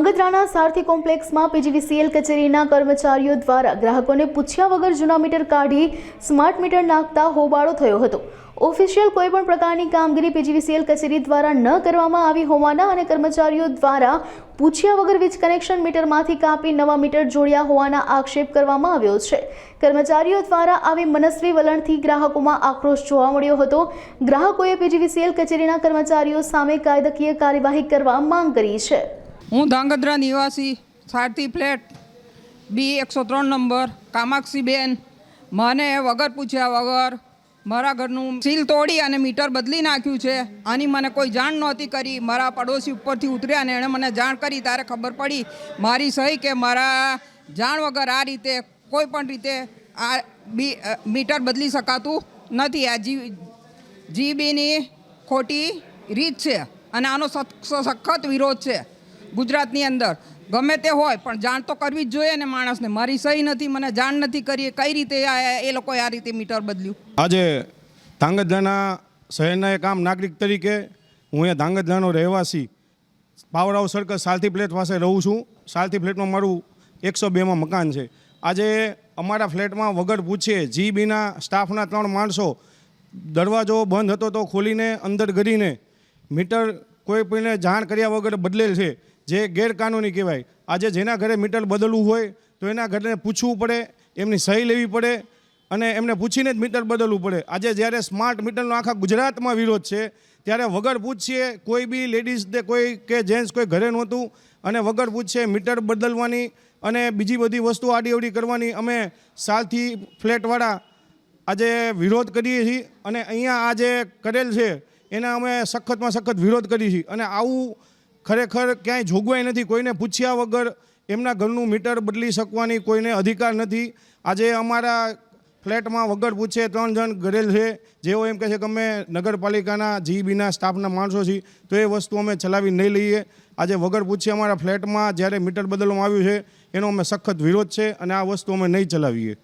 ધાંગધ્રાના સારથી કોમ્પ્લેક્સમાં PGVCL કચેરીના કર્મચારીઓ દ્વારા ગ્રાહકોને પૂછ્યા વગર જૂના મીટર કાઢી સ્માર્ટ મીટર નાખતા હોબાળો થયો હતો. ઓફિશિયલ કોઈપણ પ્રકારની કામગીરી પીજીવીસીએલ કચેરી દ્વારા ન કરવામાં આવી હોવાના અને કર્મચારીઓ દ્વારા પૂછ્યા વગર વીજ કનેક્શન મીટરમાંથી કાપી નવા મીટર જોડ્યા હોવાના આક્ષેપ કરવામાં આવ્યો છે. કર્મચારીઓ દ્વારા આવી મનસ્વી વલણથી ગ્રાહકોમાં આક્રોશ જોવા મળ્યો હતો. ગ્રાહકોએ પીજીવીસીએલ કચેરીના કર્મચારીઓ સામે કાયદાકીય કાર્યવાહી કરવા માંગ કરી છે. હું ધાંગધ્રા નિવાસી, સારથી ફ્લેટ, બી એકસો ત્રણ નંબર, કામાક્ષીબેન. મને વગર પૂછ્યા વગર મારા ઘરનું સીલ તોડી અને મીટર બદલી નાખ્યું છે. આની મને કોઈ જાણ નહોતી કરી. મારા પડોશી ઉપરથી ઉતર્યા અને એણે મને જાણ કરી. ત્યારે ખબર પડી મારી સહી કે મારા જાણ વગર આ રીતે, કોઈ પણ રીતે આ બી મીટર બદલી શકાતું નથી. આ જી, જીબીની ખોટી રીત છે અને આનો સખત વિરોધ છે. ગુજરાતની અંદર. ગમે તે હોય, પણ જાણ તો કરવી જ જોઈએ ને માણસને. મારી સહી નથી, મને જાણ નથી કરી કઈ રીતે એ લોકોએ આ રીતે મીટર બદલ્યું. આજે ધાંગધ્રાના શહેરના એક આમ નાગરિક તરીકે હું અહીંયા ધાંગધ્રાનો રહેવાસી પાવર હાઉસ સર્કલ સાલથી ફ્લેટ પાસે રહું છું. સાલથી ફ્લેટમાં મારું એકસો બેમાં મકાન છે. આજે અમારા ફ્લેટમાં વગર પૂછે જીબીના સ્ટાફના ત્રણ માણસો, દરવાજો બંધ હતો તો ખોલીને અંદર કરીને મીટર કોઈ કોઈને જાણ કર્યા વગર બદલેલ છે. જે ગેરકાનૂની કહેવાય. આજે જેના ઘરે મીટર બદલવું હોય તો એના ઘરે પૂછવું પડે, એમની સહી લેવી પડે અને એમને પૂછીને જ મીટર બદલવું પડે. આજે જ્યારે સ્માર્ટ મીટરનો આખા ગુજરાતમાં વિરોધ છે, ત્યારે વગર પૂછીએ કોઈ બી લેડીઝ કે કોઈ કે જેન્ટ્સ કોઈ ઘરે નહોતું અને વગર પૂછીએ મીટર બદલવાની અને બીજી બધી વસ્તુ આડીઅવડી કરવાની અમે સાલથી ફ્લેટવાળા આજે વિરોધ કરીએ છીએ અને અહીંયા આ જે કરેલ છે, એના અમે સખતમાં સખત વિરોધ કરીએ છીએ. અને આવું ખરેખર ક્યાંય જોગવાઈ નથી. કોઈને પૂછ્યા વગર એમના ઘરનું મીટર બદલી શકવાની કોઈને અધિકાર નથી. આજે અમારા ફ્લેટમાં વગર પૂછે ત્રણ જણ ઘરેલ છે. જેઓ એમ કહે છે કે અમે નગરપાલિકાના જીબીના સ્ટાફના માણસો છીએ, તો એ વસ્તુ અમે ચલાવી નહીં લઈએ. આજે વગર પૂછે અમારા ફ્લેટમાં જ્યારે મીટર બદલવામાં આવ્યું છે, એનો અમે સખત વિરોધ છે અને આ વસ્તુ અમે નહીં ચલાવીએ.